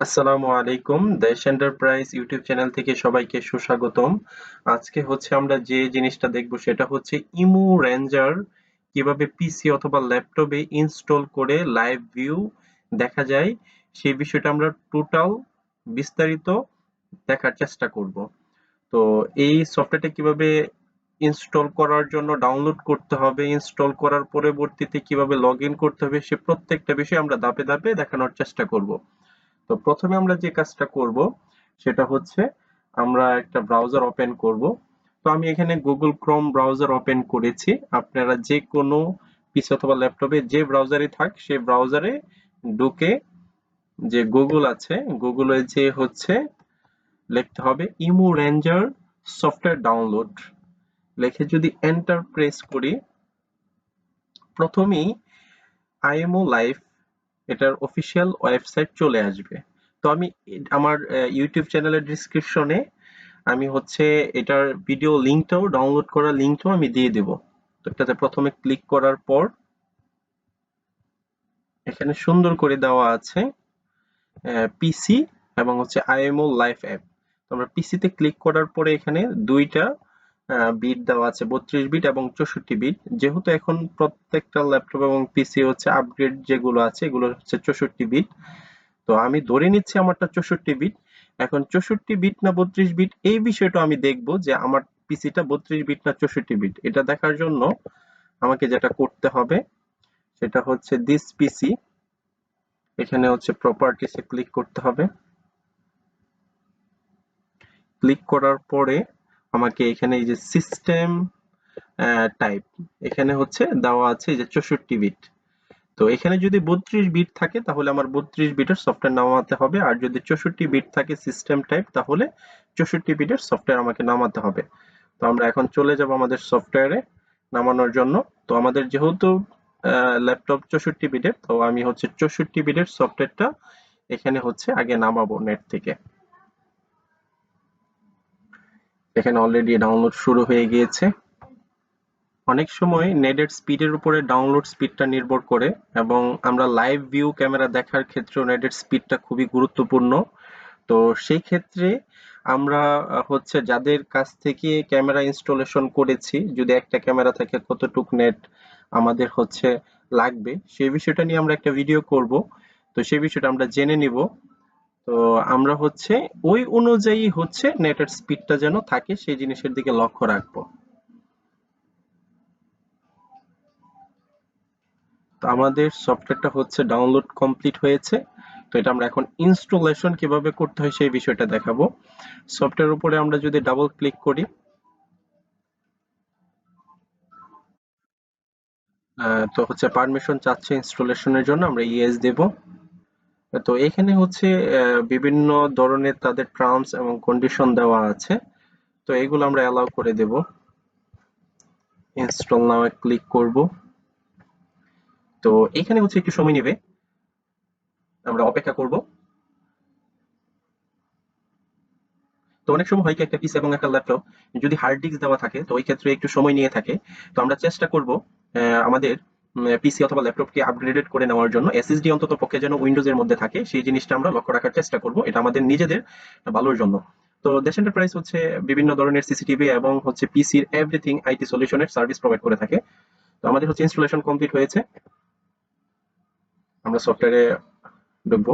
আসসালামু আলাইকুম। দেশ এন্টারপ্রাইজ ইউটিউব চ্যানেল থেকে সবাইকে সুস্বাগতম। আজকে হচ্ছে আমরা যে জিনিসটা দেখব সেটা হচ্ছে ইমু রেঞ্জার। কীভাবে পিসি অথবা ল্যাপটপে ইনস্টল করে লাইভ ভিউ দেখা যায়, সেই বিষয়টা আমরা টোটাল বিস্তারিত দেখার চেষ্টা করব। তো এই সফটওয়্যারটা কীভাবে ইনস্টল করার জন্য ডাউনলোড করতে হবে, ইনস্টল করার পরবর্তীতে কীভাবে লগ করতে হবে, সে প্রত্যেকটা বিষয় আমরা ধাপে ধাপে দেখানোর চেষ্টা করব। তো প্রথমে আমরা যে কাজটা করব, সেটা হচ্ছে আমরা একটা ব্রাউজার ওপেন করব। তো আমি এখানে গুগল ক্রোম ব্রাউজার ওপেন করেছি। আপনারা যে কোনো পিসি অথবা ল্যাপটপে যে ব্রাউজারে থাক, সেই ব্রাউজারে ঢুকে যে গুগল আছে গুগলে যে হচ্ছে লিখতে হবে ইমো রেঞ্জার সফটওয়্যার ডাউনলোড লিখে যদি এন্টার প্রেস করি, প্রথমেই আইএমও লাইভ এটার অফিসিয়াল ওয়েবসাইট চলে আসবে। তো আমি আমার ইউটিউব চ্যানেলের ডিসক্রিপশনে আমি হচ্ছে এটার ভিডিও লিঙ্কটাও ডাউনলোড করার লিঙ্কটাও আমি দিয়ে দেব। তো এটাতে প্রথমে ক্লিক করার পর এখানে সুন্দর করে দেওয়া আছে পিসি এবং হচ্ছে আইএমও লাইফ অ্যাপ আমরা পিসিতে ক্লিক করার পরে এখানে দুইটা বিট দেওয়া আছে, বত্রিশ বিট এবং চৌষট্টি বিট যেহেতু এখন প্রত্যেকটা ল্যাপটপ এবং পিসি হচ্ছে আপগ্রেড যেগুলো আছে, এগুলো হচ্ছে চৌষট্টি বিট তো আমি ধরে নিচ্ছি আমারটা চৌষট্টি বিট এখন চৌষট্টি বিট না বত্রিশ বিট এই বিষয়টা আমি দেখব যে আমার পিসিটা বত্রিশ বিট না চৌষট্টি বিট এটা দেখার জন্য আমাকে যেটা করতে হবে, সেটা হচ্ছে দিস পিসি এখানে হচ্ছে প্রপার্টিসে ক্লিক করতে হবে। ক্লিক করার পরে আমাকে এখানে এই যে সিস্টেম টাইপ এখানে হচ্ছে দেওয়া আছে যে চৌষট্টি বিট তো এখানে যদি বত্রিশ বিট থাকে, তাহলে আমার বত্রিশ বিটের সফটওয়্যার নামাতে হবে। আর যদি চৌষট্টি বিট থাকে সিস্টেম টাইপ তাহলে চৌষট্টি বিটের সফটওয়্যার আমাকে নামাতে হবে। তো আমরা এখন চলে যাব আমাদের সফটওয়্যারে নামানোর জন্য। তো আমাদের যেহেতু ল্যাপটপ চৌষট্টি বিটের তো আমি হচ্ছে চৌষট্টি বিটের সফটওয়্যারটা এখানে হচ্ছে আগে নামাবো নেট থেকে। এখানে অলরেডি ডাউনলোড শুরু হয়ে গিয়েছে। অনেক সময় নেটের স্পিডের উপরে ডাউনলোড স্পিডটা নির্ভর করে এবং আমরা লাইভ ভিউ ক্যামেরা দেখার ক্ষেত্রেও নেটের স্পিডটা খুবই গুরুত্বপূর্ণ। তো সেই ক্ষেত্রে আমরা হচ্ছে যাদের কাছ থেকে ক্যামেরা ইনস্টলেশন করেছি, যদি একটা ক্যামেরা থাকে কতটুক নেট আমাদের হচ্ছে লাগবে, সেই বিষয়টা নিয়ে আমরা একটা ভিডিও করব। তো সেই বিষয়টা আমরা জেনে নিব। তো আমরা হচ্ছে ওই অনুযায়ী হচ্ছে নেটের স্পিডটা যেন থাকে, সেই জিনিসের দিকে লক্ষ্য রাখব। তো আমাদের সফটওয়্যারটা হচ্ছে ডাউনলোড কমপ্লিট হয়েছে। তো এটা আমরা এখন ইনস্টলেশন কীভাবে করতে হয় সেই বিষয়টা দেখাবো। সফটওয়্যার উপরে আমরা যদি ডাবল ক্লিক করি তো হচ্ছে পারমিশন চাচ্ছে ইনস্টলেশনের জন্য, আমরা ইএস দেব। তো এখানে হচ্ছে বিভিন্ন ধরনের তাদের টার্মস এবং কন্ডিশন দেওয়া আছে। তো এগুলো আমরা অ্যালাউ করে দেব। ইনস্টল নাও ক্লিক করব। তো এখানে হচ্ছে একটু সময় নেবে। আমরা অপেক্ষা করব। তো অনেক সময় হয় কি, একটা পিস এবং একটা ল্যাপটপ যদি হার্ড ডিস্ক দেওয়া থাকে, তো ওই ক্ষেত্রে একটু সময় নিয়ে থাকে। তো আমরা চেষ্টা করব আমাদের পিসি অথবা ল্যাপটপকে আপগ্রেডেড করে নেওয়ার জন্য। এসএসডি অন্তত পক্ষে যেন উইন্ডোজের মধ্যে থাকে, সেই জিনিসটা আমরা লক্ষ্য রাখার চেষ্টা করব। এটা আমাদের নিজেদের ভালোর জন্য। তো দেশ এন্টারপ্রাইজ হচ্ছে বিভিন্ন ধরনের সিসিটিভি এবং হচ্ছে পিসির এভরিথিং আইটি সলিউশনের সার্ভিস প্রোভাইড করে থাকে। তো আমাদের হচ্ছে ইনস্টলেশন কমপ্লিট হয়েছে। আমরা সফটওয়্যারে ঢুকবো।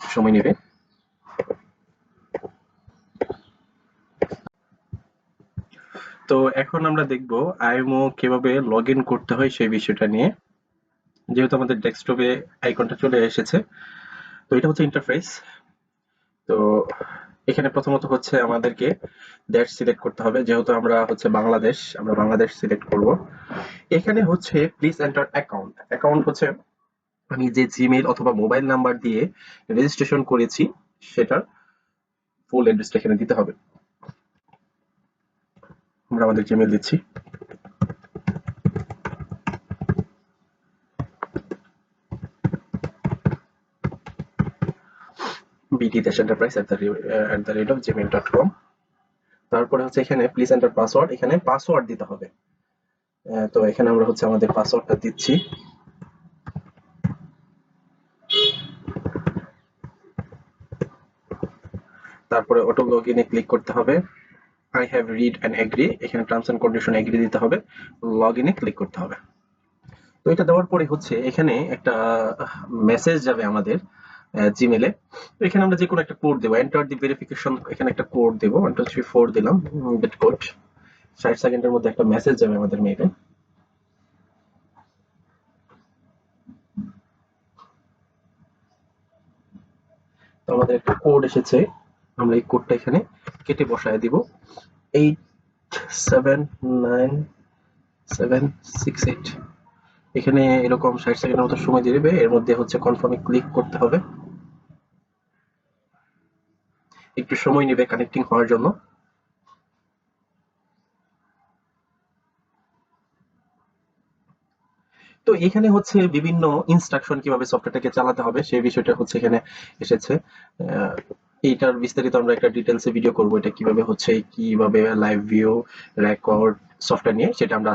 সময় নেবে। তো এখন আমরা দেখব আইএমও কীভাবে লগ করতে হয় সেই বিষয়টা নিয়ে। যেহেতু আমাদের ডেস্কটপে আইকনটা চলে এসেছে। তো এটা হচ্ছে ইন্টারফেস তো এখানে প্রথমত হচ্ছে আমাদেরকে দেশ সিলেক্ট করতে হবে। যেহেতু আমরা হচ্ছে বাংলাদেশ, আমরা বাংলাদেশ সিলেক্ট করব। এখানে হচ্ছে প্লিজ এন্টার অ্যাকাউন্ট অ্যাকাউন্ট হচ্ছে আমি যে জিমেইল অথবা মোবাইল নাম্বার দিয়ে রেজিস্ট্রেশন করেছি, সেটার ফুল অ্যাড্রেসটা এখানে দিতে হবে। আমরা আমাদের জিমেইল দিচ্ছি। BD enterprise at the rate of Gmail dot com তারপরে হচ্ছে এখানে প্লিজ এন্টার পাসওয়ার্ড এখানে পাসওয়ার্ড দিতে হবে। তো এখানে আমরা হচ্ছে আমাদের পাসওয়ার্ডটা দিচ্ছি। তারপরে অটো লগ ইনে ক্লিক করতে হবে। I have read and agree এখানে টার্মস অ্যান্ড কন্ডিশন এগ্রি দিতে হবে। লগ ইনে ক্লিক করতে হবে। তো এটা দেওয়ার পরে হচ্ছে এখানে একটা মেসেজ যাবে আমাদের। জিমেলে তো এখানে আমরা যে কোনো একটা কোড দেবো। এন্টার দি ভেরিফিকেশন এখানে একটা কোড দেবো। ওয়ান টু থ্রি ফোর দিলাম। গেট কোড ষাট সেকেন্ডের মধ্যে একটা মেসেজ যাবে আমাদের মেইলে তো আমাদের একটা কোড এসেছে। আমরা এই কোডটা এখানে কেটে বসায় দিব। Eight seven nine seven six eight এখানে এরকম ষাট সেকেন্ডের মতো সময় দিয়ে দেবে। এর মধ্যে হচ্ছে কনফার্মে ক্লিক করতে হবে। একটু সময় নেবে কানেক্টিং হওয়ার জন্য। তো এখানে হচ্ছে বিভিন্ন ইনস্ট্রাকশন কীভাবে সফটওয়্যারটাকে চালাতে হবে, সেই বিষয়টা হচ্ছে এখানে এসেছে। এইটার বিস্তারিত আমরা একটা ডিটেলসে ভিডিও করব, এটা কীভাবে হচ্ছে, কীভাবে লাইভ ভিউ রেকর্ড সফটওয়্যার নিয়ে, সেটা আমরা